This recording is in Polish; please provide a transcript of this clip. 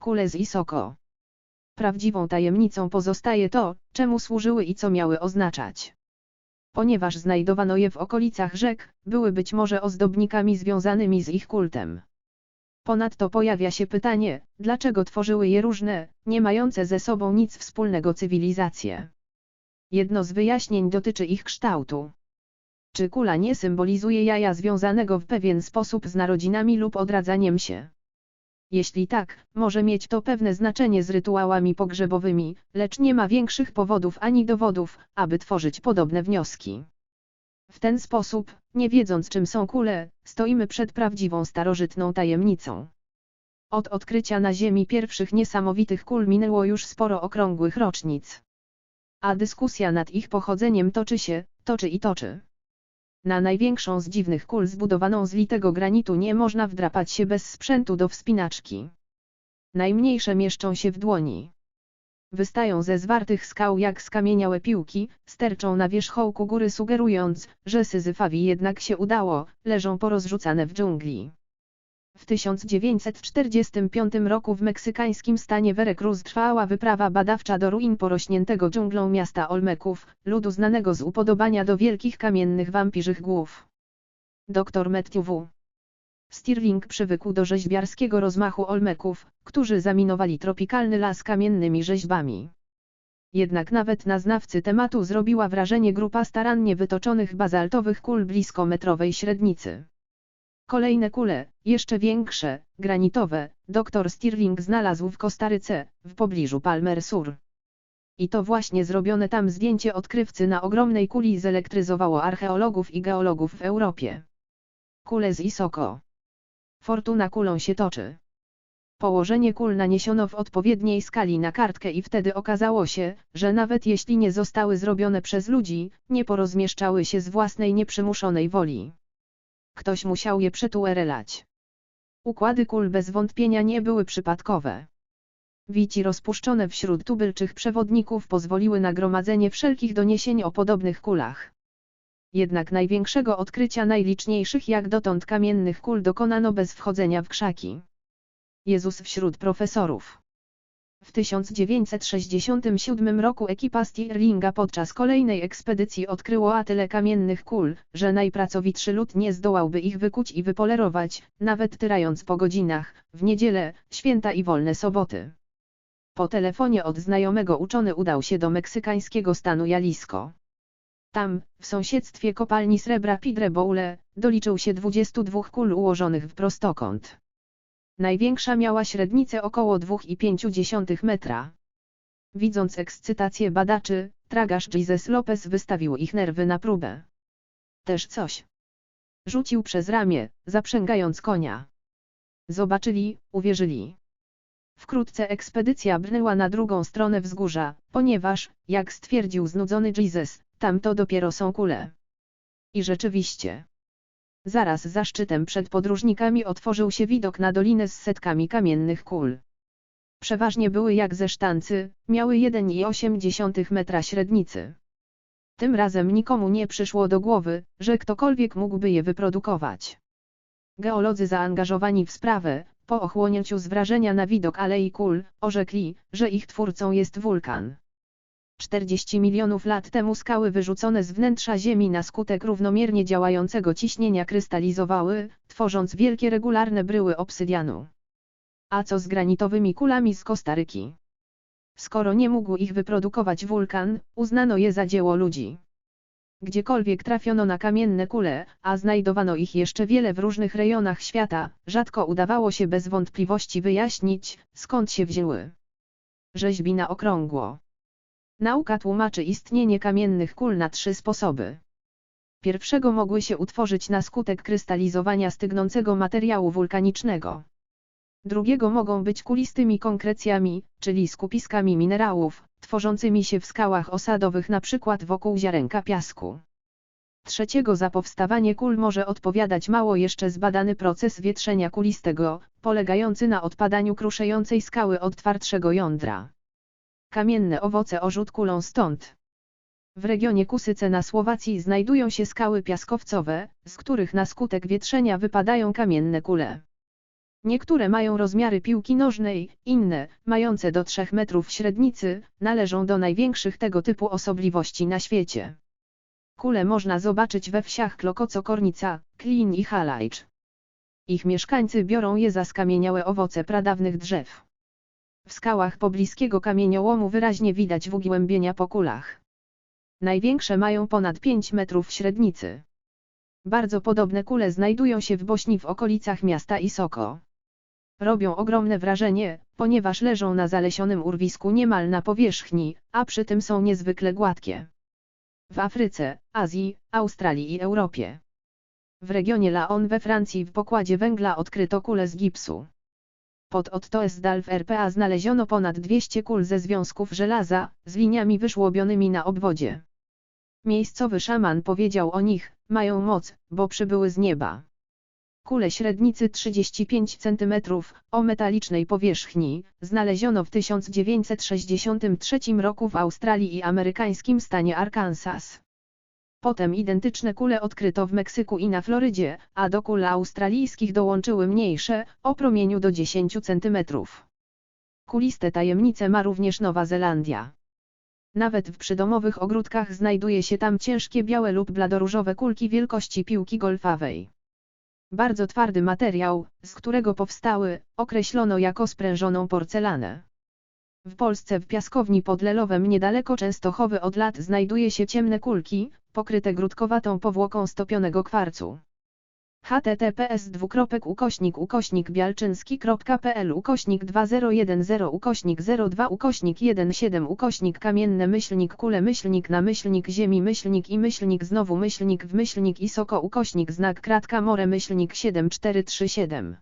Kule z Isoko. Prawdziwą tajemnicą pozostaje to, czemu służyły i co miały oznaczać. Ponieważ znajdowano je w okolicach rzek, były być może ozdobnikami związanymi z ich kultem. Ponadto pojawia się pytanie, dlaczego tworzyły je różne, nie mające ze sobą nic wspólnego cywilizacje. Jedno z wyjaśnień dotyczy ich kształtu. Czy kula nie symbolizuje jaja związanego w pewien sposób z narodzinami lub odradzaniem się? Jeśli tak, może mieć to pewne znaczenie z rytuałami pogrzebowymi, lecz nie ma większych powodów ani dowodów, aby tworzyć podobne wnioski. W ten sposób, nie wiedząc czym są kule, stoimy przed prawdziwą starożytną tajemnicą. Od odkrycia na Ziemi pierwszych niesamowitych kul minęło już sporo okrągłych rocznic. A dyskusja nad ich pochodzeniem toczy się, toczy i toczy. Na największą z dziwnych kul zbudowaną z litego granitu nie można wdrapać się bez sprzętu do wspinaczki. Najmniejsze mieszczą się w dłoni. Wystają ze zwartych skał jak skamieniałe piłki, sterczą na wierzchołku góry sugerując, że Syzyfowi jednak się udało, leżą porozrzucane w dżungli. W 1945 roku w meksykańskim stanie Veracruz trwała wyprawa badawcza do ruin porośniętego dżunglą miasta Olmeków, ludu znanego z upodobania do wielkich kamiennych wampirzych głów. Dr Matthew W. Stirling przywykł do rzeźbiarskiego rozmachu Olmeków, którzy zaminowali tropikalny las kamiennymi rzeźbami. Jednak nawet na znawcy tematu zrobiła wrażenie grupa starannie wytoczonych bazaltowych kul blisko metrowej średnicy. Kolejne kule, jeszcze większe, granitowe, dr Stirling znalazł w Kostaryce, w pobliżu Palmer Sur. I to właśnie zrobione tam zdjęcie odkrywcy na ogromnej kuli zelektryzowało archeologów i geologów w Europie. Kule z Isoko. Fortuna kulą się toczy. Położenie kul naniesiono w odpowiedniej skali na kartkę i wtedy okazało się, że nawet jeśli nie zostały zrobione przez ludzi, nie porozmieszczały się z własnej nieprzymuszonej woli. Ktoś musiał je przetuerelać. Układy kul bez wątpienia nie były przypadkowe. Wici rozpuszczone wśród tubylczych przewodników pozwoliły na gromadzenie wszelkich doniesień o podobnych kulach. Jednak największego odkrycia najliczniejszych jak dotąd kamiennych kul dokonano bez wchodzenia w krzaki. Jezus wśród profesorów. W 1967 roku ekipa Stirlinga podczas kolejnej ekspedycji odkryła tyle kamiennych kul, że najpracowitszy lud nie zdołałby ich wykuć i wypolerować, nawet tyrając po godzinach, w niedzielę, święta i wolne soboty. Po telefonie od znajomego uczony udał się do meksykańskiego stanu Jalisco. Tam, w sąsiedztwie kopalni srebra Pidre Boule, doliczył się 22 kul ułożonych w prostokąt. Największa miała średnicę około 2,5 metra. Widząc ekscytację badaczy, tragarz Jesus Lopez wystawił ich nerwy na próbę. Też coś. Rzucił przez ramię, zaprzęgając konia. Zobaczyli, uwierzyli. Wkrótce ekspedycja brnęła na drugą stronę wzgórza, ponieważ, jak stwierdził znudzony Jesus, tam to dopiero są kule. I rzeczywiście. Zaraz za szczytem przed podróżnikami otworzył się widok na dolinę z setkami kamiennych kul. Przeważnie były jak ze sztancy, miały 1,8 metra średnicy. Tym razem nikomu nie przyszło do głowy, że ktokolwiek mógłby je wyprodukować. Geolodzy zaangażowani w sprawę, po ochłonięciu z wrażenia na widok alei kul, orzekli, że ich twórcą jest wulkan. 40 milionów lat temu skały wyrzucone z wnętrza Ziemi na skutek równomiernie działającego ciśnienia krystalizowały, tworząc wielkie regularne bryły obsydianu. A co z granitowymi kulami z Kostaryki? Skoro nie mógł ich wyprodukować wulkan, uznano je za dzieło ludzi. Gdziekolwiek trafiono na kamienne kule, a znajdowano ich jeszcze wiele w różnych rejonach świata, rzadko udawało się bez wątpliwości wyjaśnić, skąd się wzięły. Rzeźbi na okrągło. Nauka tłumaczy istnienie kamiennych kul na trzy sposoby. Pierwszego mogły się utworzyć na skutek krystalizowania stygnącego materiału wulkanicznego. Drugiego mogą być kulistymi konkrecjami, czyli skupiskami minerałów, tworzącymi się w skałach osadowych np. wokół ziarenka piasku. Trzeciego za powstawanie kul może odpowiadać mało jeszcze zbadany proces wietrzenia kulistego, polegający na odpadaniu kruszejącej skały od twardszego jądra. Kamienne owoce orzut kulą stąd. W regionie Kusyce na Słowacji znajdują się skały piaskowcowe, z których na skutek wietrzenia wypadają kamienne kule. Niektóre mają rozmiary piłki nożnej, inne, mające do 3 metrów średnicy, należą do największych tego typu osobliwości na świecie. Kule można zobaczyć we wsiach Klokoco-Kornica, Klin i Halajcz. Ich mieszkańcy biorą je za skamieniałe owoce pradawnych drzew. W skałach pobliskiego kamieniołomu wyraźnie widać wgłębienia po kulach. Największe mają ponad 5 metrów średnicy. Bardzo podobne kule znajdują się w Bośni w okolicach miasta Isoko. Robią ogromne wrażenie, ponieważ leżą na zalesionym urwisku niemal na powierzchni, a przy tym są niezwykle gładkie. W Afryce, Azji, Australii i Europie. W regionie Laon we Francji w pokładzie węgla odkryto kule z gipsu. Pod Ottoesdal w RPA znaleziono ponad 200 kul ze związków żelaza, z liniami wyszłobionymi na obwodzie. Miejscowy szaman powiedział o nich, mają moc, bo przybyły z nieba. Kule średnicy 35 cm, o metalicznej powierzchni, znaleziono w 1963 roku w Australii i amerykańskim stanie Arkansas. Potem identyczne kule odkryto w Meksyku i na Florydzie, a do kul australijskich dołączyły mniejsze, o promieniu do 10 cm. Kuliste tajemnice ma również Nowa Zelandia. Nawet w przydomowych ogródkach znajduje się tam ciężkie białe lub bladoróżowe kulki wielkości piłki golfowej. Bardzo twardy materiał, z którego powstały, określono jako sprężoną porcelanę. W Polsce w piaskowni pod Lelowem niedaleko Częstochowy od lat znajduje się ciemne kulki, pokryte grudkowatą powłoką stopionego kwarcu. https ukośnik ukośnik bialczynski.pl ukośnik 2010 ukośnik 02 ukośnik 17 ukośnik kamienne myślnik kule myślnik na myślnik ziemi myślnik i myślnik znowu myślnik w myślnik i soko ukośnik znak kratka more myślnik 7437